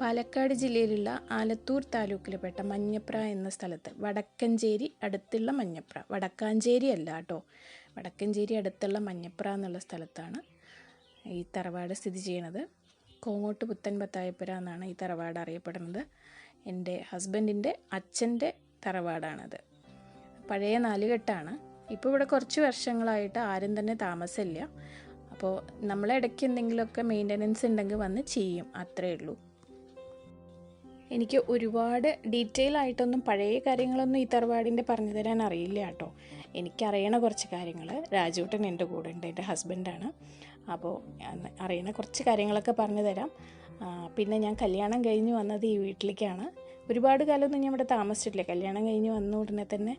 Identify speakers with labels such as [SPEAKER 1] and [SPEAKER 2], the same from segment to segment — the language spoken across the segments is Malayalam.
[SPEAKER 1] പാലക്കാട് ജില്ലയിലുള്ള ആലത്തൂർ താലൂക്കിൽപ്പെട്ട മഞ്ഞപ്ര എന്ന സ്ഥലത്ത് വടക്കഞ്ചേരി അടുത്തുള്ള മഞ്ഞപ്ര. വടക്കാഞ്ചേരി അല്ല കേട്ടോ. വടക്കഞ്ചേരി അടുത്തുള്ള മഞ്ഞപ്ര എന്നുള്ള സ്ഥലത്താണ് ഈ തറവാട് സ്ഥിതി ചെയ്യുന്നത്. കോങ്ങോട്ട് പുത്തൻ പത്തായപ്പുര എന്നാണ് ഈ തറവാട് അറിയപ്പെടുന്നത്. എന്റെ ഹസ്ബൻഡിന്റെ അച്ഛന്റെ തറവാടാണത്. പഴയ നാലുകെട്ടാണ്. ഇപ്പോൾ ഇവിടെ കുറച്ച് വർഷങ്ങളായിട്ട് ആരും തന്നെ താമസമില്ല. അപ്പോൾ നമ്മളെ ഇടയ്ക്ക് എന്തെങ്കിലുമൊക്കെ മെയിന്റനൻസ് ഉണ്ടെങ്കിൽ വന്ന് ചെയ്യും. അത്രയേ ഉള്ളൂ. എനിക്ക് ഒരുപാട് ഡീറ്റെയിൽ ആയിട്ടൊന്നും പഴയ കാര്യങ്ങളൊന്നും ഈ തറവാടിന്റെ പറഞ്ഞു തരാൻ അറിയില്ല കേട്ടോ. എനിക്കറിയണ കുറച്ച് കാര്യങ്ങൾ രാജുട്ടൻ എന്റെ കൂടെ ഉണ്ട് എന്റെ ഹസ്ബൻഡാണ് അപ്പോൾ അറിയണ കുറച്ച് കാര്യങ്ങളൊക്കെ പറഞ്ഞു തരാം. പിന്നെ ഞാൻ കല്യാണം കഴിഞ്ഞ് വന്നത് ഈ വീട്ടിലേക്കാണ്. ഒരുപാട് കാലമൊന്നും ഞാൻ ഇവിടെ താമസിച്ചിട്ടില്ല. കല്യാണം കഴിഞ്ഞ് വന്ന ഉടനെ തന്നെ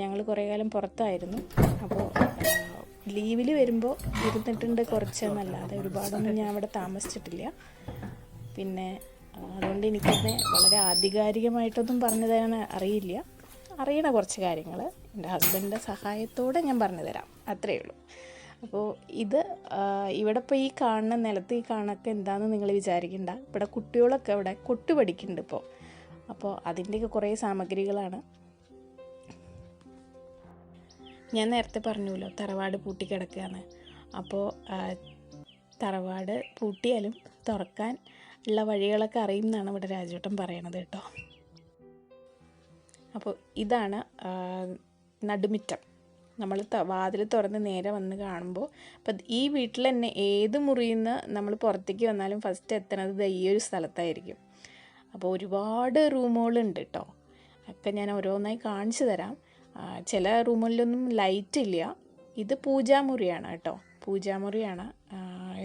[SPEAKER 1] ഞങ്ങൾ കുറേ കാലം പുറത്തായിരുന്നു. അപ്പോൾ ലീവിൽ വരുമ്പോൾ ഇരുന്നിട്ടുണ്ട് കുറച്ചെന്നല്ലാതെ ഒരുപാടൊന്നും ഞാൻ ഇവിടെ താമസിച്ചിട്ടില്ല. പിന്നെ അതുകൊണ്ട് എനിക്കതിനെ വളരെ ആധികാരികമായിട്ടൊന്നും പറഞ്ഞു തരാൻ അറിയില്ല. അറിയണ കുറച്ച് കാര്യങ്ങൾ എന്റെ ഹസ്ബൻഡിന്റെ സഹായത്തോടെ ഞാൻ പറഞ്ഞു തരാം അത്രയേ ഉള്ളൂ. അപ്പോൾ ഇത് ഇവിടെ ഇപ്പോൾ ഈ കാണുന്ന നിലത്ത് ഈ കാണൊക്കെ എന്താണെന്ന് നിങ്ങൾ വിചാരിക്കണ്ട. ഇവിടെ കുട്ടികളൊക്കെ ഇവിടെ കൊട്ടു പഠിക്കുന്നുണ്ട് ഇപ്പോൾ അപ്പോൾ അതിന്റെയൊക്കെ കുറേ സാമഗ്രികളാണ്. ഞാൻ നേരത്തെ പറഞ്ഞല്ലോ തറവാട് പൂട്ടിക്കിടക്കുകയാണ്. അപ്പോൾ തറവാട് പൂട്ടിയാലും തുറക്കാൻ ഉള്ള വഴികളൊക്കെ അറിയും എന്നാണ് ഇവിടെ രാജുവേട്ടൻ പറയണത് കേട്ടോ. അപ്പോൾ ഇതാണ് നടുമിറ്റം. നമ്മൾ വാതിൽ തുറന്ന് നേരെ വന്ന് കാണുമ്പോൾ അപ്പം ഈ വീട്ടിൽ തന്നെ ഏത് മുറിയിൽ നിന്ന് നമ്മൾ പുറത്തേക്ക് വന്നാലും ഫസ്റ്റ് എത്തണത് ഈ ഒരു സ്ഥലത്തായിരിക്കും. അപ്പോൾ ഒരുപാട് റൂമുകളുണ്ട് കേട്ടോ. ഒക്കെ ഞാൻ ഓരോന്നായി കാണിച്ചു തരാം. ചില റൂമുകളിലൊന്നും ലൈറ്റ് ഇല്ല. ഇത് പൂജാമുറിയാണ് കേട്ടോ. പൂജാമുറിയാണ്.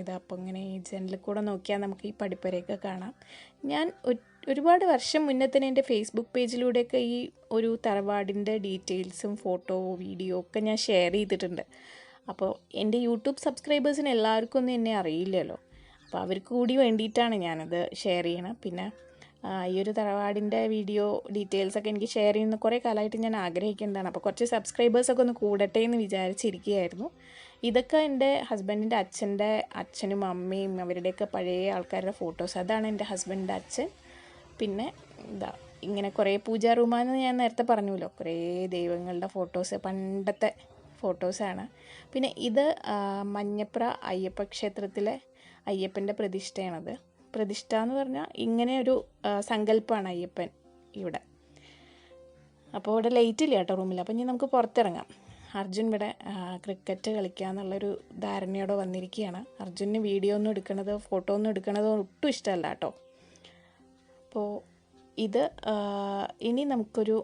[SPEAKER 1] ഇത് അപ്പോൾ ഇങ്ങനെ ഈ ജനലിൽ കൂടെ നോക്കിയാൽ നമുക്ക് ഈ പടിപ്പരയൊക്കെ കാണാം. ഞാൻ ഒരുപാട് വർഷം മുന്നേ തന്നെ എന്റെ ഫേസ്ബുക്ക് പേജിലൂടെയൊക്കെ ഈ ഒരു തറവാടിന്റെ ഡീറ്റെയിൽസും ഫോട്ടോ വീഡിയോ ഒക്കെ ഞാൻ ഷെയർ ചെയ്തിട്ടുണ്ട്. അപ്പോൾ എന്റെ യൂട്യൂബ് സബ്സ്ക്രൈബേഴ്സിന് എല്ലാവർക്കും ഒന്നും എന്നെ അറിയില്ലല്ലോ. അപ്പോൾ അവർക്ക് കൂടി വേണ്ടിയിട്ടാണ് ഞാനത് ഷെയർ ചെയ്യണം പിന്നെ ഈ ഒരു തറവാടിന്റെ വീഡിയോ ഡീറ്റെയിൽസൊക്കെ എനിക്ക് ഷെയർ ചെയ്യുന്ന കുറേ കാലമായിട്ട് ഞാൻ ആഗ്രഹിക്കുന്നതാണ്. അപ്പോൾ കുറച്ച് സബ്സ്ക്രൈബേഴ്സൊക്കെ ഒന്ന് കൂടട്ടെ എന്ന് വിചാരിച്ചിരിക്കുകയായിരുന്നു. ഇതൊക്കെ എന്റെ ഹസ്ബൻഡിന്റെ അച്ഛന്റെ അച്ഛനും അമ്മയും അവരുടെയൊക്കെ പഴയ ആൾക്കാരുടെ ഫോട്ടോസ് അതാണ് എന്റെ ഹസ്ബൻഡിന്റെ അച്ഛൻ. പിന്നെ ഇതാ ഇങ്ങനെ കുറേ പൂജാ റൂമാന്ന് ഞാൻ നേരത്തെ പറഞ്ഞല്ലോ. കുറേ ദൈവങ്ങളുടെ ഫോട്ടോസ് പണ്ടത്തെ ഫോട്ടോസാണ് പിന്നെ ഇത് മഞ്ഞപ്ര അയ്യപ്പ ക്ഷേത്രത്തിലെ അയ്യപ്പന്റെ പ്രതിഷ്ഠയാണത്. പ്രതിഷ്ഠ എന്ന് പറഞ്ഞാൽ ഇങ്ങനെ ഒരു സങ്കല്പമാണ് അയ്യപ്പൻ ഇവിടെ. അപ്പോൾ ഇവിടെ ലൈറ്റ് ഇല്ല കേട്ടോ റൂമിൽ അപ്പോൾ ഇനി നമുക്ക് പുറത്തിറങ്ങാം. അർജുൻ ഇവിടെ ക്രിക്കറ്റ് കളിക്കുക എന്നുള്ളൊരു ധാരണയോടെ വന്നിരിക്കുകയാണ്. അർജുന് വീഡിയോ ഒന്നും എടുക്കണത് ഫോട്ടോ ഒന്നും എടുക്കണത് ഒട്ടും ഇഷ്ടമല്ല കേട്ടോ. അപ്പോൾ ഇത് ഇനി നമുക്കൊരു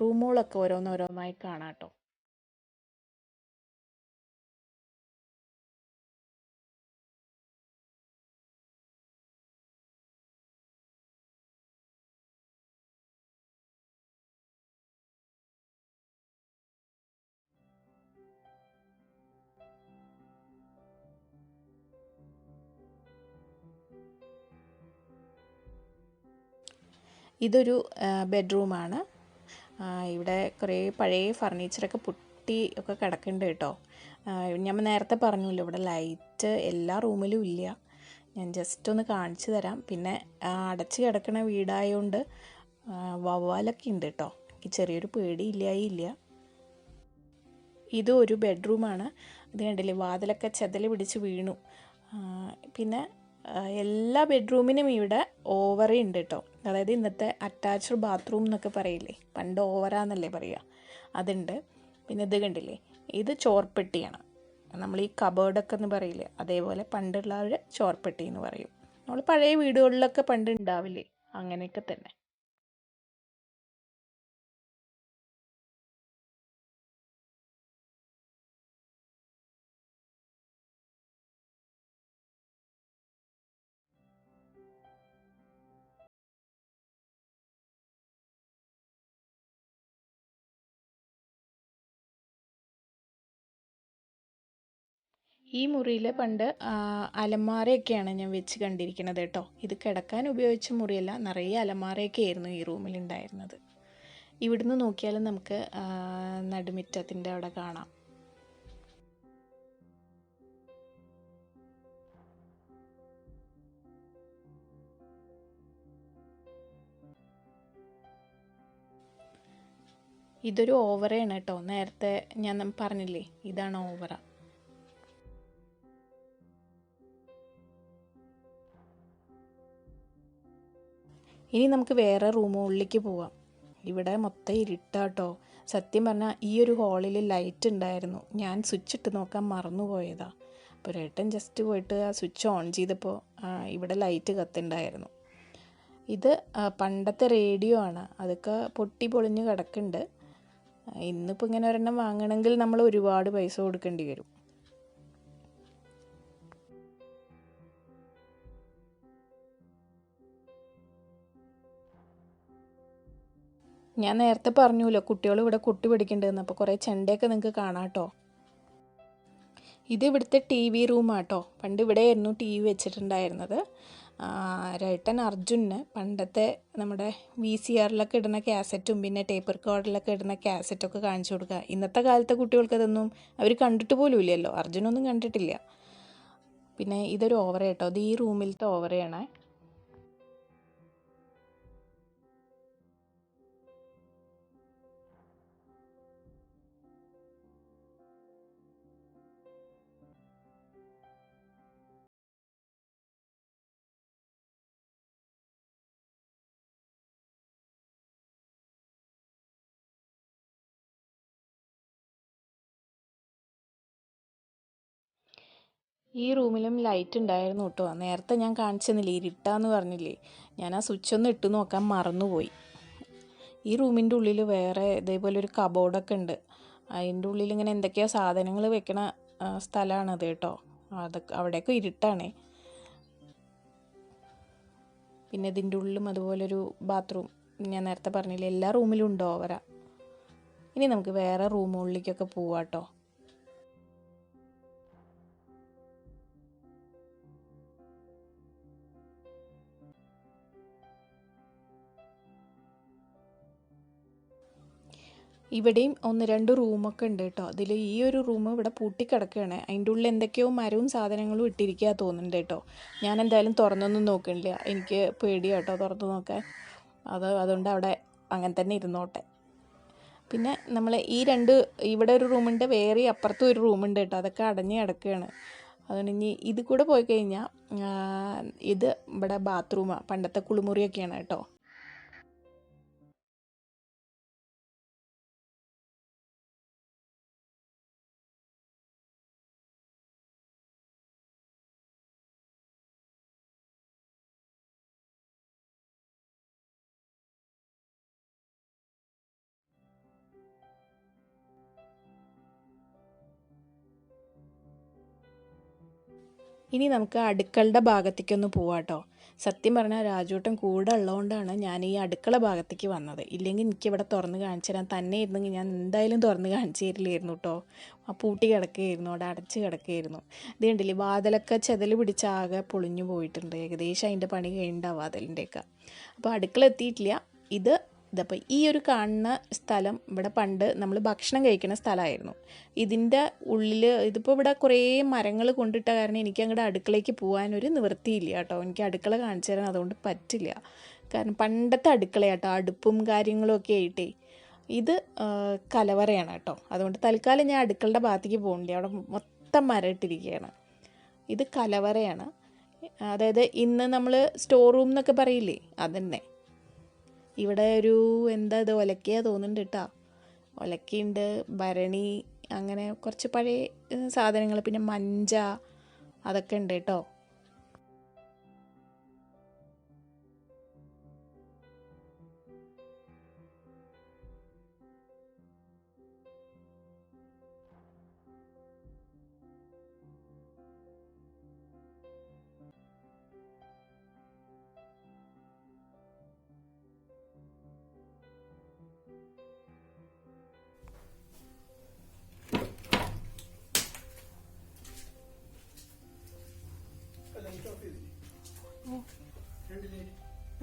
[SPEAKER 1] റൂമുകളൊക്കെ ഓരോന്നോരോന്നായി കാണാം കേട്ടോ. ഇതൊരു ബെഡ്റൂമാണ്. ഇവിടെ കുറേ പഴയ ഫർണിച്ചറൊക്കെ പൊട്ടി ഒക്കെ കിടക്കുന്നുണ്ട് കേട്ടോ. ഞാൻ നേരത്തെ പറഞ്ഞല്ലോ ഇവിടെ ലൈറ്റ് എല്ലാ റൂമിലും ഇല്ല. ഞാൻ ജസ്റ്റ് ഒന്ന് കാണിച്ചു തരാം. പിന്നെ അടച്ച് കിടക്കണ വീടായതുകൊണ്ട് വവ്വാലൊക്കെ ഉണ്ട് കേട്ടോ. എനിക്ക് ചെറിയൊരു പേടി ഇല്ലായി ഇല്ല. ഇത് ഒരു ബെഡ്റൂമാണ്. ഇത് കണ്ടില്ലേ വാതിലൊക്കെ ചെതൽ പിടിച്ച് വീണു. പിന്നെ എല്ലാ ബെഡ്റൂമിനും ഇവിടെ ഓവറി ഉണ്ട് കേട്ടോ അതായത് ഇന്നത്തെ അറ്റാച്ച്ഡ് ബാത്റൂം എന്നൊക്കെ പറയില്ലേ? പണ്ട് ഓവറാന്നല്ലേ പറയുക അതുണ്ട്. പിന്നെ ഇത് കണ്ടില്ലേ? ഇത് ചോർപ്പെട്ടിയാണ്. നമ്മൾ ഈ കബേർഡൊക്കെ എന്ന് പറയില്ലേ? അതേപോലെ പണ്ടുള്ള ഒരു ചോർപ്പെട്ടി എന്ന് പറയും. നമ്മൾ പഴയ വീടുകളിലൊക്കെ പണ്ട് ഉണ്ടാവില്ലേ? അങ്ങനെയൊക്കെ തന്നെ. ഈ മുറിയിൽ പണ്ട് അലമാരയൊക്കെയാണ് ഞാൻ വെച്ച് കണ്ടിരിക്കുന്നത് കേട്ടോ. ഇത് കിടക്കാൻ ഉപയോഗിച്ച മുറിയല്ല നിറയെ അലമാരയൊക്കെ ആയിരുന്നു ഈ റൂമിൽ ഉണ്ടായിരുന്നത്. ഇവിടുന്ന് നോക്കിയാലും നമുക്ക് നടുമിറ്റത്തിന്റെ അവിടെ കാണാം. ഇതൊരു ഓവറയാണ് കേട്ടോ. നേരത്തെ ഞാൻ പറഞ്ഞില്ലേ ഇതാണ് ഓവറ. ഇനി നമുക്ക് വേറെ റൂമുകളിലേക്ക് പോവാം. ഇവിടെ മൊത്തം ഇരുട്ടാട്ടോ. സത്യം പറഞ്ഞാൽ ഈ ഒരു ഹാളിൽ ലൈറ്റ് ഉണ്ടായിരുന്നു ഞാൻ സ്വിച്ച് ഇട്ട് നോക്കാൻ മറന്നുപോയതാ. അപ്പോൾ ഏട്ടൻ ജസ്റ്റ് പോയിട്ട് ആ സ്വിച്ച് ഓൺ ചെയ്തപ്പോൾ ഇവിടെ ലൈറ്റ് കത്തുണ്ടായിരുന്നു. ഇത് പണ്ടത്തെ റേഡിയോ ആണ്. അതൊക്കെ പൊട്ടി പൊളിഞ്ഞ് കിടക്കുന്നുണ്ട് ഇന്നിപ്പോൾ ഇങ്ങനെ ഒരെണ്ണം വാങ്ങണമെങ്കിൽ നമ്മൾ ഒരുപാട് പൈസ കൊടുക്കേണ്ടി വരും. ഞാൻ നേരത്തെ പറഞ്ഞല്ലോ കുട്ടികൾ ഇവിടെ കുട്ടി പിടിക്കേണ്ടതെന്ന്. അപ്പോൾ കുറേ ചെണ്ടയൊക്കെ നിങ്ങൾക്ക് കാണാം കേട്ടോ ഇത് ഇവിടുത്തെ ടി വി റൂമാട്ടോ. പണ്ട് ഇവിടെയായിരുന്നു ടി വി വെച്ചിട്ടുണ്ടായിരുന്നത്. രേട്ടൻ അർജുന് പണ്ടത്തെ നമ്മുടെ വി സി ആറിലൊക്കെ ഇടുന്ന കാസറ്റും പിന്നെ ടേപ്പ് റെക്കോർഡിലൊക്കെ ഇടുന്ന കാസറ്റൊക്കെ കാണിച്ചു കൊടുക്കുക ഇന്നത്തെ കാലത്തെ കുട്ടികൾക്ക് അതൊന്നും അവർ കണ്ടിട്ട് പോലും ഇല്ലല്ലോ. അർജുനൊന്നും കണ്ടിട്ടില്ല. പിന്നെ ഇതൊരു ഓവറേട്ടോ അത് ഈ റൂമിലത്തെ ഓവറയാണ് ഈ റൂമിലും ലൈറ്റ് ഉണ്ടായിരുന്നു കേട്ടോ നേരത്തെ ഞാൻ കാണിച്ചെന്നില്ലേ ഇരുട്ടാന്ന് പറഞ്ഞില്ലേ? ഞാൻ ആ സ്വിച്ച് ഒന്ന് ഇട്ട് നോക്കാൻ മറന്നുപോയി. ഈ റൂമിന്റെ ഉള്ളിൽ വേറെ ഇതേപോലെ ഒരു കബോർഡൊക്കെ ഉണ്ട്. അതിന്റെ ഉള്ളിൽ ഇങ്ങനെ എന്തൊക്കെയോ സാധനങ്ങൾ വെക്കണ സ്ഥലമാണത് കേട്ടോ അതൊക്കെ അവിടെയൊക്കെ ഇരുട്ടാണേ. പിന്നെ ഇതിന്റെ ഉള്ളിലും അതുപോലൊരു ബാത്റൂം ഞാൻ നേരത്തെ പറഞ്ഞില്ലേ എല്ലാ റൂമിലും ഉണ്ടോ ഓവര ഇനി നമുക്ക് വേറെ റൂമുകളിലേക്കൊക്കെ പോവാട്ടോ ഇവിടെയും ഒന്ന് രണ്ട് റൂമൊക്കെ ഉണ്ട് കേട്ടോ. അതിൽ ഈ ഒരു റൂം ഇവിടെ പൂട്ടിക്കിടക്കുകയാണ് അതിന്റെ ഉള്ളിൽ എന്തൊക്കെയോ മരവും സാധനങ്ങളും ഇട്ടിരിക്കുക തോന്നുന്നുണ്ട് കേട്ടോ. ഞാൻ എന്തായാലും തുറന്നൊന്നും നോക്കണില്ല. എനിക്ക് പേടിയാ കേട്ടോ തുറന്നു നോക്കാൻ. അത് അതുകൊണ്ട് അവിടെ അങ്ങനെ തന്നെ ഇരുന്നോട്ടെ. പിന്നെ നമ്മൾ ഈ രണ്ട് ഇവിടെ ഒരു റൂമുണ്ട് വേറെ അപ്പുറത്തും ഒരു റൂമുണ്ട് കേട്ടോ. അതൊക്കെ അടഞ്ഞ് കിടക്കുകയാണ് അതുകൊണ്ട് ഇനി ഇത് കൂടെ പോയി കഴിഞ്ഞാൽ ഇത് ഇവിടെ ബാത്റൂമാണ് പണ്ടത്തെ കുളിമുറിയൊക്കെയാണ് കേട്ടോ. ഇനി നമുക്ക് അടുക്കളുടെ ഭാഗത്തേക്കൊന്ന് പോവാട്ടോ. സത്യം പറഞ്ഞാൽ രാജൂട്ടൻ കൂടെ ഉള്ളതുകൊണ്ടാണ് ഞാൻ ഈ അടുക്കള ഭാഗത്തേക്ക് വന്നത്. ഇല്ലെങ്കിൽ എനിക്കിവിടെ തുറന്ന് കാണിച്ചു തരാൻ തന്നെ ഇരുന്നെങ്കിൽ ഞാൻ എന്തായാലും തുറന്ന് കാണിച്ചു തരില്ലായിരുന്നു കേട്ടോ ആ പൂട്ടി കിടക്കുകയായിരുന്നു. അവിടെ അടച്ച് കിടക്കുകയായിരുന്നു. ഇത് കണ്ടില്ലേ വാതിലൊക്കെ ചെതൽ പിടിച്ച് ആകെ പൊളിഞ്ഞു പോയിട്ടുണ്ട്. ഏകദേശം അതിന്റെ പണി കഴിഞ്ഞിട്ടുണ്ടാവും വാതിലിന്റെയൊക്കെ. അപ്പോൾ അടുക്കള എത്തിയിട്ടില്ല. ഇത് ഇതപ്പോൾ ഈ ഒരു കാണുന്ന സ്ഥലം ഇവിടെ പണ്ട് നമ്മൾ ഭക്ഷണം കഴിക്കുന്ന സ്ഥലമായിരുന്നു. ഇതിന്റെ ഉള്ളിൽ ഇതിപ്പോൾ ഇവിടെ കുറേ മരങ്ങൾ കൊണ്ടിട്ട കാരണം എനിക്ക് അങ്ങോട്ട് അടുക്കളയ്ക്ക് പോകാനൊരു നിവൃത്തിയില്ല കേട്ടോ. എനിക്ക് അടുക്കള കാണിച്ചു തരാൻ അതുകൊണ്ട് പറ്റില്ല. കാരണം പണ്ടത്തെ അടുക്കളയാട്ടോ അടുപ്പും കാര്യങ്ങളൊക്കെ ആയിട്ടേ ഇത് കലവറയാണ് കേട്ടോ. അതുകൊണ്ട് തൽക്കാലം ഞാൻ അടുക്കളുടെ ഭാഗത്തേക്ക് പോകണില്ല അവിടെ മൊത്തം മരട്ടിരിക്കുകയാണ് ഇത് കലവറയാണ്. അതായത് ഇന്ന് നമ്മൾ സ്റ്റോർ റൂം എന്നൊക്കെ പറയില്ലേ? അതന്നെ. ഇവിടെ ഒരു എന്താ ഇത് ഒലക്കയാ തോന്നുന്നുണ്ട് കേട്ടോ ഒലക്കയുണ്ട് ഭരണി അങ്ങനെ കുറച്ച് പഴയ സാധനങ്ങൾ പിന്നെ മഞ്ച അതൊക്കെ ഉണ്ട് കേട്ടോ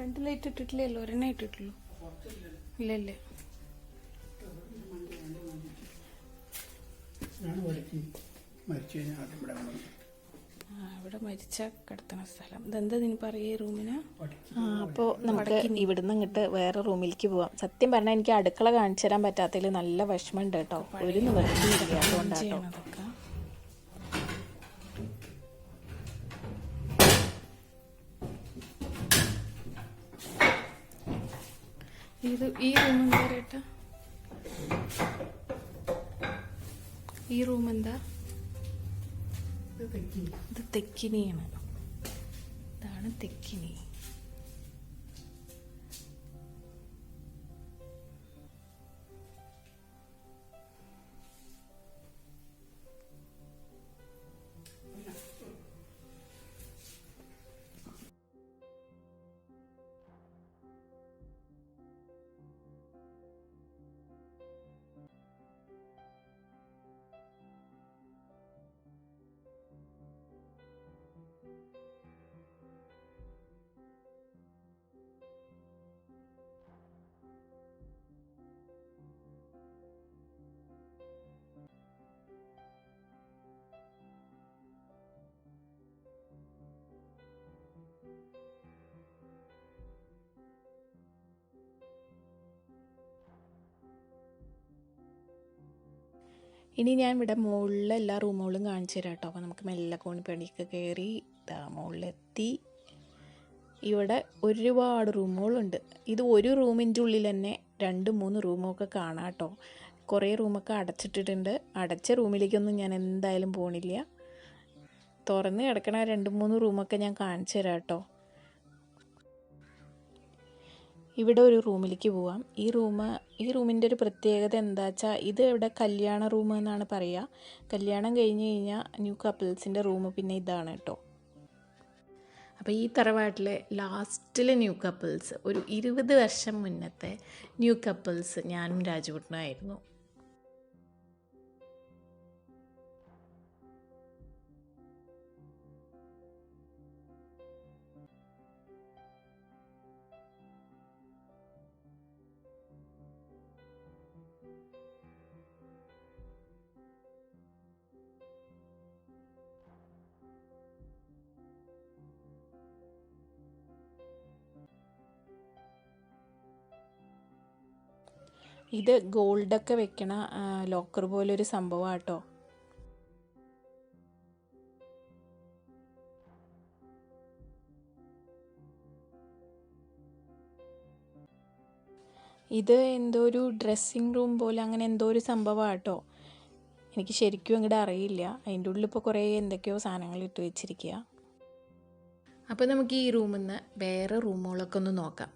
[SPEAKER 1] രണ്ട് ലൈറ്റ് ഇട്ടിട്ടില്ലല്ലോ ഒരെണ്ണ ഇട്ടിട്ടുള്ളൂ
[SPEAKER 2] ഇല്ലല്ലേ ഇവിടെ
[SPEAKER 1] മരിച്ച കിടത്തണ സ്ഥലം. ഇതെന്താ ഇതിന് പറയേ റൂമിന്? അപ്പോ അപ്പോൾ നമുക്ക് ഇവിടുന്ന് ഇങ്ങോട്ട് വേറെ റൂമിലേക്ക് പോവാം. സത്യം പറഞ്ഞാൽ എനിക്ക് അടുക്കള കാണിച്ചു തരാൻ പറ്റാത്തതിൽ നല്ല വിഷമമുണ്ട് കേട്ടോ. ഒരു നിവർത്തിയില്ല അതുകൊണ്ടാട്ടോ. ഇത് ഈ റൂം എന്താ പറയട്ടാ ഈ റൂം എന്താ? ഇത് തെക്കിനിയാണ്. ഇതാണ് തെക്കിനി. ഇനി ഞാൻ ഇവിടെ മുകളിലെ എല്ലാ റൂമുകളും കാണിച്ചു തരാം കേട്ടോ. അപ്പോൾ നമുക്ക് മെല്ലെ കോണിപ്പടിയൊക്കെ കയറി ഇതാ മുകളിലെത്തി. ഇവിടെ ഒരുപാട് റൂമുകളുണ്ട് ഇത് ഒരു റൂമിന്റെ ഉള്ളിൽ തന്നെ രണ്ട് മൂന്ന് റൂമൊക്കെ കാണാം കേട്ടോ. കുറേ റൂമൊക്കെ അടച്ചിട്ടിട്ടുണ്ട്. അടച്ച റൂമിലേക്കൊന്നും ഞാൻ എന്തായാലും പോണില്ല. തുറന്ന് കിടക്കണ രണ്ട് മൂന്ന് റൂമൊക്കെ ഞാൻ കാണിച്ചു തരാം കേട്ടോ. ഇവിടെ ഒരു റൂമിലേക്ക് പോവാം. ഈ റൂം ഈ റൂമിന്റെ ഒരു പ്രത്യേകത എന്താ വെച്ചാൽ ഇത് ഇവിടെ കല്യാണ റൂം എന്നാണ് പറയുക കല്യാണം കഴിഞ്ഞ് കഴിഞ്ഞാൽ ന്യൂ കപ്പിൾസിന്റെ റൂം പിന്നെ ഇതാണ് കേട്ടോ. അപ്പോൾ ഈ തറവാട്ടിലെ ലാസ്റ്റിലെ ന്യൂ കപ്പിൾസ് ഒരു ഇരുപത് വർഷം മുന്നത്തെ ന്യൂ കപ്പിൾസ് ഞാനും രാജുകുട്ടനായിരുന്നു ഇത് ഗോൾഡൊക്കെ വെക്കണ ലോക്കർ പോലൊരു സംഭവം കേട്ടോ ഇത് എന്തോ ഒരു ഡ്രസ്സിങ് റൂം പോലെ അങ്ങനെ എന്തോ ഒരു സംഭവമാണ് കേട്ടോ എനിക്ക് ശരിക്കും അങ്ങോട്ട് അറിയില്ല. അതിന്റെ ഉള്ളിൽ ഇപ്പോൾ കുറേ എന്തൊക്കെയോ സാധനങ്ങൾ ഇട്ട് വെച്ചിരിക്കുക അപ്പോൾ നമുക്ക് ഈ റൂമിൽ നിന്ന് വേറെ റൂമുകളൊക്കെ ഒന്ന് നോക്കാം.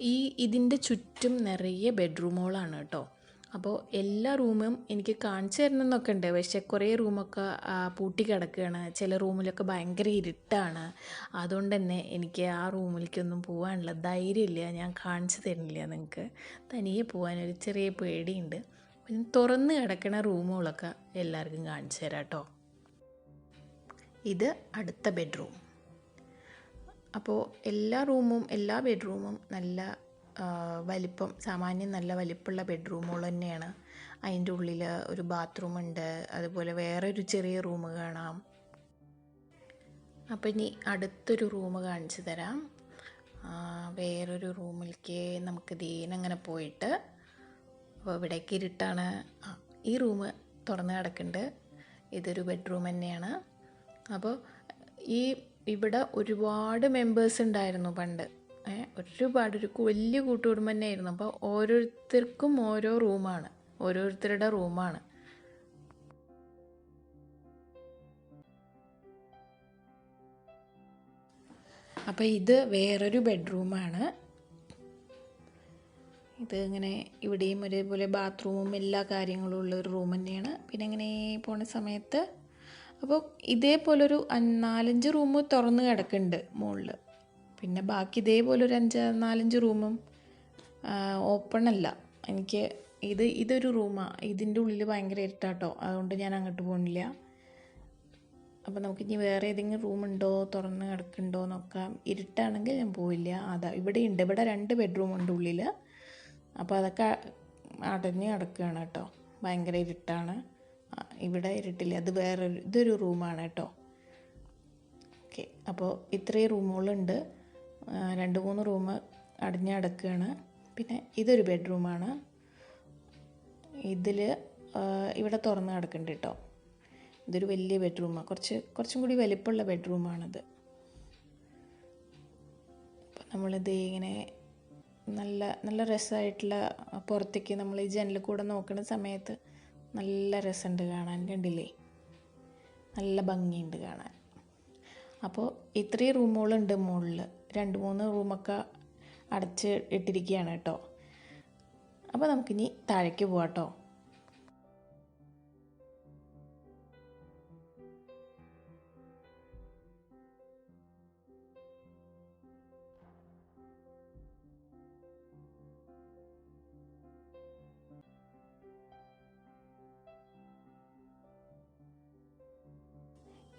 [SPEAKER 1] ഈ ഇതിന്റെ ചുറ്റും നിറയെ ബെഡ്റൂമുകളാണ് കേട്ടോ. അപ്പോൾ എല്ലാ റൂമും എനിക്ക് കാണിച്ചു തരണമെന്നൊക്കെ ഉണ്ട്. പക്ഷെ കുറേ റൂമൊക്കെ പൂട്ടി കിടക്കുകയാണ്. ചില റൂമിലൊക്കെ ഭയങ്കര ഇരുട്ടാണ്. അതുകൊണ്ട് തന്നെ എനിക്ക് ആ റൂമിലേക്കൊന്നും പോകാനുള്ള ധൈര്യമില്ല. ഞാൻ കാണിച്ചു തരുന്നില്ല നിങ്ങൾക്ക്. തനിയെ പോകാനൊരു ചെറിയ പേടിയുണ്ട്. പിന്നെ തുറന്ന് കിടക്കണ റൂമുകളൊക്കെ എല്ലാവർക്കും കാണിച്ചു തരാം കേട്ടോ. ഇത് അടുത്ത ബെഡ്റൂം. അപ്പോൾ എല്ലാ റൂമും എല്ലാ ബെഡ്റൂമും നല്ല വലിപ്പം സാമാന്യം നല്ല വലിപ്പമുള്ള ബെഡ്റൂമുകൾ തന്നെയാണ്. അതിന്റെ ഉള്ളിൽ ഒരു ബാത്റൂം ഉണ്ട്. അതുപോലെ വേറെ ഒരു ചെറിയ റൂം കാണാം. അപ്പോൾ ഇനി അടുത്തൊരു റൂം കാണിച്ചു തരാം. വേറൊരു റൂമിലേക്ക് നമുക്ക് ദീനങ്ങനെ പോയിട്ട് അപ്പോൾ ഇവിടേക്ക് ഇരുട്ടാണ്. ഈ റൂം തുറന്ന് കിടക്കുന്നുണ്ട് ഇതൊരു ബെഡ്റൂം തന്നെയാണ്. അപ്പോൾ ഈ ഇവിടെ ഒരുപാട് മെമ്പേഴ്സ് ഉണ്ടായിരുന്നു പണ്ട്. ഒരുപാട് ഒരു വലിയ കൂട്ടുകുടുംബം തന്നെയായിരുന്നു. അപ്പോൾ ഓരോരുത്തർക്കും ഓരോ റൂമാണ് ഓരോരുത്തരുടെ റൂമാണ് അപ്പോൾ ഇത് വേറൊരു ബെഡ്റൂമാണ് ഇത് ഇങ്ങനെ ഇവിടെയും ഒരേപോലെ ബാത്റൂമും എല്ലാ കാര്യങ്ങളും ഉള്ള ഒരു റൂം തന്നെയാണ്. പിന്നെ ഇങ്ങനെ പോണ സമയത്ത് അപ്പോൾ ഇതേപോലൊരു നാലഞ്ച് റൂം തുറന്ന് കിടക്കുന്നുണ്ട് മുകളിൽ പിന്നെ ബാക്കി ഇതേപോലൊരു അഞ്ച് നാലഞ്ച് റൂമും ഓപ്പൺ അല്ല. എനിക്ക് ഇത് ഇതൊരു റൂമാണ് ഇതിന്റെ ഉള്ളിൽ ഭയങ്കര ഇരുട്ടാട്ടോ. അതുകൊണ്ട് ഞാൻ അങ്ങോട്ട് പോകണില്ല അപ്പോൾ നമുക്ക് ഇനി വേറെ ഏതെങ്കിലും റൂം ഉണ്ടോ തുറന്ന് കിടക്കുന്നുണ്ടോ നോക്കാം ഇരുട്ടാണെങ്കിൽ ഞാൻ പോയില്ല അതാ ഇവിടെ ഉണ്ട് ഇവിടെ രണ്ട് ബെഡ്റൂം ഉണ്ട് ഉള്ളിൽ അപ്പോൾ അതൊക്കെ അടഞ്ഞ് കിടക്കുകയാണ് കേട്ടോ. ഭയങ്കര ഇരുട്ടാണ്. ഇവിടെ ഇരുട്ടില്ല. അത് വേറൊരു ഇതൊരു റൂമാണ് കേട്ടോ. ഓക്കെ. അപ്പോൾ ഇത്രയും റൂമുകളുണ്ട്. രണ്ട് മൂന്ന് റൂം അടഞ്ഞടക്കുകയാണ് പിന്നെ ഇതൊരു ബെഡ്റൂമാണ്. ഇതിൽ ഇവിടെ തുറന്ന് കിടക്കുന്നുണ്ട് കേട്ടോ. ഇതൊരു വലിയ ബെഡ്റൂമാണ് കുറച്ച് കുറച്ചും കൂടി വലിപ്പമുള്ള ബെഡ്റൂമാണിത്. അപ്പോൾ നമ്മളിത് ഇങ്ങനെ നല്ല നല്ല രസമായിട്ടുള്ള പുറത്തേക്ക് നമ്മൾ ഈ ജനലിൽ കൂടെ നോക്കുന്ന സമയത്ത് നല്ല രസമുണ്ട് കാണാൻ കണ്ടില്ലേ? നല്ല ഭംഗിയുണ്ട് കാണാൻ. അപ്പോൾ ഇത്രയും റൂമുകളുണ്ട് മുകളിൽ രണ്ട് മൂന്ന് റൂമൊക്കെ അടച്ച് ഇട്ടിരിക്കുകയാണ് കേട്ടോ. അപ്പോൾ നമുക്കിനി താഴേക്ക് പോവാം കേട്ടോ.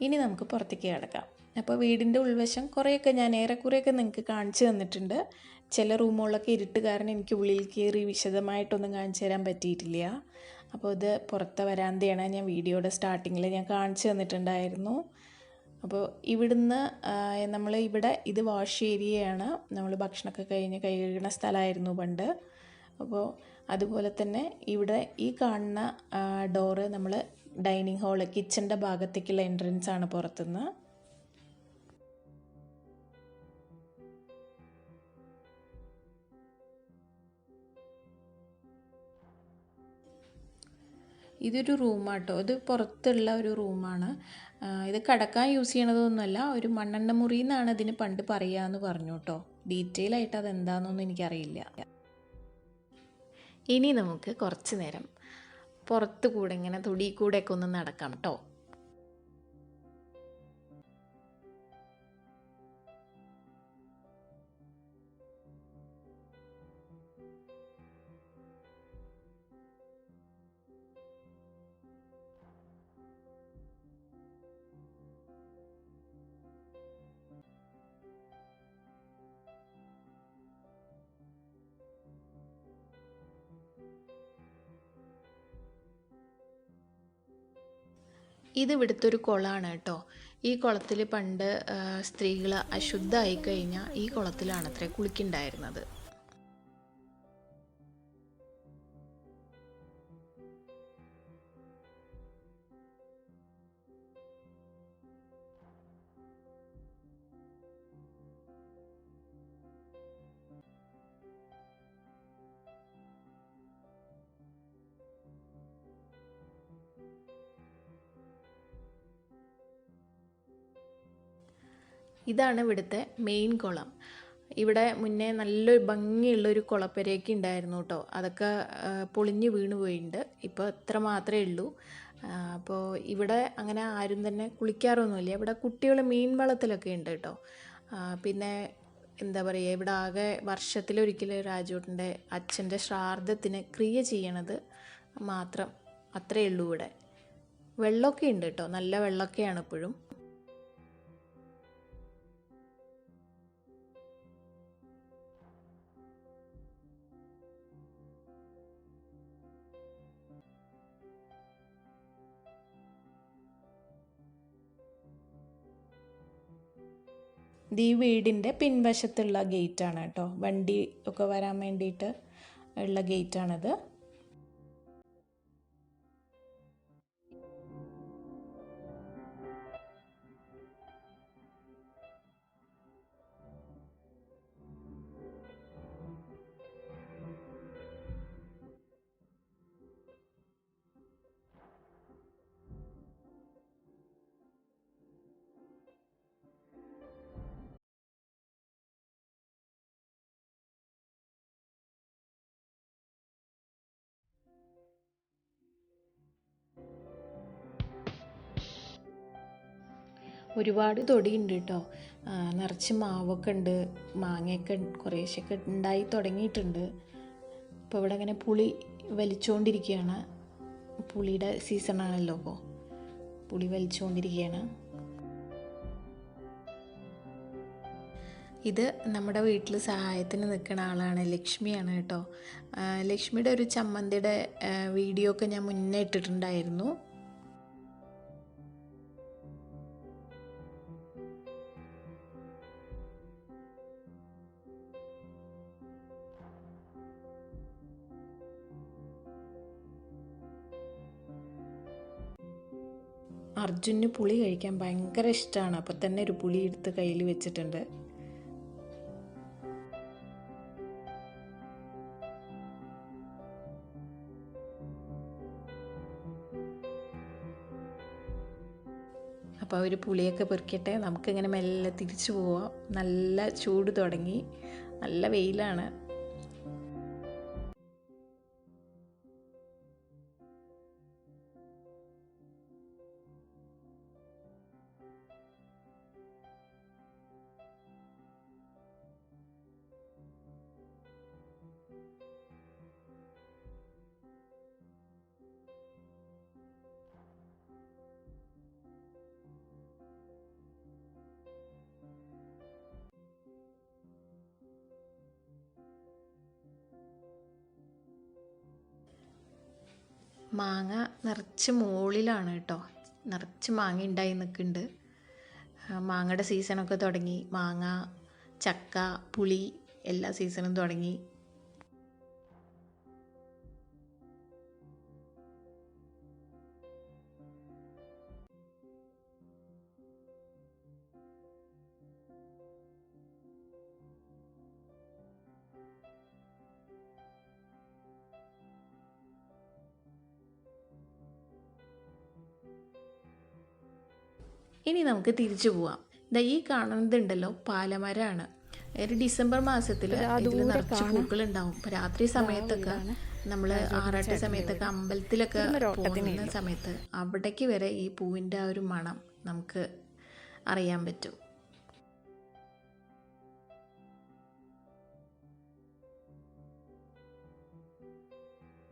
[SPEAKER 1] ഇനി നമുക്ക് പുറത്തേക്ക് കിടക്കാം. അപ്പോൾ വീടിന്റെ ഉൾവശം കുറേയൊക്കെ ഞാൻ ഏറെക്കുറെയൊക്കെ നിങ്ങൾക്ക് കാണിച്ചു തന്നിട്ടുണ്ട്. ചില റൂമുകളൊക്കെ ഇരുട്ട് കാരണം എനിക്ക് ഉള്ളിൽ കയറി വിശദമായിട്ടൊന്നും കാണിച്ചു തരാൻ പറ്റിയിട്ടില്ല. അപ്പോൾ ഇത് പുറത്തെ വരാന്തയാണ് ഞാൻ വീഡിയോയുടെ സ്റ്റാർട്ടിങ്ങിൽ ഞാൻ കാണിച്ചു തന്നിട്ടുണ്ടായിരുന്നു. അപ്പോൾ ഇവിടുന്ന് നമ്മൾ ഇവിടെ ഇത് വാഷ് ഏരിയയാണ്. നമ്മൾ ഭക്ഷണമൊക്കെ കഴിഞ്ഞ് കഴുകുന്ന സ്ഥലമായിരുന്നു പണ്ട്. അപ്പോൾ അതുപോലെ തന്നെ ഇവിടെ ഈ കാണുന്ന ഡോറ് നമ്മൾ ഡൈനിങ് ഹാൾ കിച്ചന്റെ ഭാഗത്തേക്കുള്ള എൻട്രൻസ് ആണ് പുറത്തുനിന്ന് ഇതൊരു റൂമാട്ടോ ഇത് പുറത്തുള്ള ഒരു റൂമാണ് ഇത് കടക്കാൻ യൂസ് ചെയ്യണതൊന്നുമല്ല ഒരു മണ്ണെണ്ണ മുറി എന്നാണ് ഇതിന് പണ്ട് പറയുക എന്ന് പറഞ്ഞു കേട്ടോ ഡീറ്റെയിൽ ആയിട്ട് അതെന്താണെന്നൊന്നും എനിക്കറിയില്ല. ഇനി നമുക്ക് കുറച്ച് നേരം പുറത്ത് കൂടെ ഇങ്ങനെ തൊടിയിൽ കൂടെയൊക്കെ ഒന്ന് നടക്കാം കേട്ടോ ഇത് ഇവിടുത്തെ ഒരു കുളമാണ് കേട്ടോ. ഈ കുളത്തിൽ പണ്ട് സ്ത്രീകൾ അശുദ്ധമായി കഴിഞ്ഞാൽ ഈ കുളത്തിലാണ് അത്രേ കുളിക്കുണ്ടായിരുന്നത്. ഇതാണ് ഇവിടുത്തെ മെയിൻ കുളം. ഇവിടെ മുന്നേ നല്ലൊരു ഭംഗിയുള്ളൊരു കുളപ്പരയൊക്കെ ഉണ്ടായിരുന്നു കേട്ടോ അതൊക്കെ പൊളിഞ്ഞു വീണ് പോയിട്ടുണ്ട് ഇപ്പോൾ ഇത്ര മാത്രമേ ഉള്ളൂ. അപ്പോൾ ഇവിടെ അങ്ങനെ ആരും തന്നെ കുളിക്കാറൊന്നുമില്ല. ഇവിടെ കുട്ടികൾ മീൻ വളത്തിലൊക്കെ ഉണ്ട് കേട്ടോ പിന്നെ എന്താ പറയുക ഇവിടെ ആകെ വർഷത്തിലൊരിക്കൽ രാജുവേട്ടന്റെ അച്ഛന്റെ ശ്രാദ്ധത്തിന് ക്രിയ ചെയ്യണത് മാത്രം അത്രയേ ഉള്ളൂ ഇവിടെ. വെള്ളമൊക്കെ ഉണ്ട് കേട്ടോ നല്ല വെള്ളമൊക്കെയാണ് ഇപ്പോഴും. ഈ വീടിന്റെ പിൻവശത്തുള്ള ഗേറ്റാണ് കേട്ടോ. വണ്ടി ഒക്കെ വരാൻ വേണ്ടിയിട്ട് ഉള്ള ഗേറ്റാണിത് ഒരുപാട് തൊടിയുണ്ട് കേട്ടോ നിറച്ച് മാവൊക്കെ ഉണ്ട് മാങ്ങയൊക്കെ കുറേശ്ശൊക്കെ ഉണ്ടായി തുടങ്ങിയിട്ടുണ്ട്. ഇപ്പോൾ ഇവിടെ അങ്ങനെ പുളി വലിച്ചുകൊണ്ടിരിക്കുകയാണ് പുളിയുടെ സീസണാണല്ലോ ഇപ്പോൾ പുളി വലിച്ചുകൊണ്ടിരിക്കുകയാണ് ഇത് നമ്മുടെ വീട്ടിൽ സഹായത്തിന് നിൽക്കുന്ന ആളാണ് ലക്ഷ്മിയാണ് കേട്ടോ ലക്ഷ്മിയുടെ ഒരു ചമ്മന്തിയുടെ വീഡിയോ ഒക്കെ ഞാൻ മുന്നേ ഇട്ടിട്ടുണ്ടായിരുന്നു. അർജുന് പുളി കഴിക്കാൻ ഭയങ്കര ഇഷ്ടമാണ് അപ്പോൾ തന്നെ ഒരു പുളി എടുത്ത് കയ്യിൽ വെച്ചിട്ടുണ്ട്. അപ്പോൾ ഒരു പുളിയൊക്കെ പെറുക്കിയിട്ട് നമുക്കിങ്ങനെ മെല്ലെ തിരിച്ചു പോവാം. നല്ല ചൂട് തുടങ്ങി. നല്ല വെയിലാണ്. മാങ്ങ നിറച്ച് മുകളിലാണ് കേട്ടോ. നിറച്ച് മാങ്ങ ഉണ്ടായി നിൽക്കുന്നുണ്ട് മാങ്ങയുടെ സീസണൊക്കെ തുടങ്ങി. മാങ്ങ ചക്ക പുളി എല്ലാ സീസണും തുടങ്ങി. ഇനി നമുക്ക് തിരിച്ചു പോവാം. ദാ ഈ കാണുന്നതുണ്ടല്ലോ പാലമരമാണ് ഒരു ഡിസംബർ മാസത്തിൽ ഇതിൽ നിറച്ച് പൂക്കളുണ്ടാവും. ഉണ്ടാവും രാത്രി സമയത്തൊക്കെ നമ്മൾ ആറാട്ട് സമയത്തൊക്കെ അമ്പലത്തിലൊക്കെ പോകുന്ന സമയത്ത് അവിടേക്ക് വരെ ഈ പൂവിന്റെ ആ ഒരു മണം നമുക്ക് അറിയാൻ പറ്റും.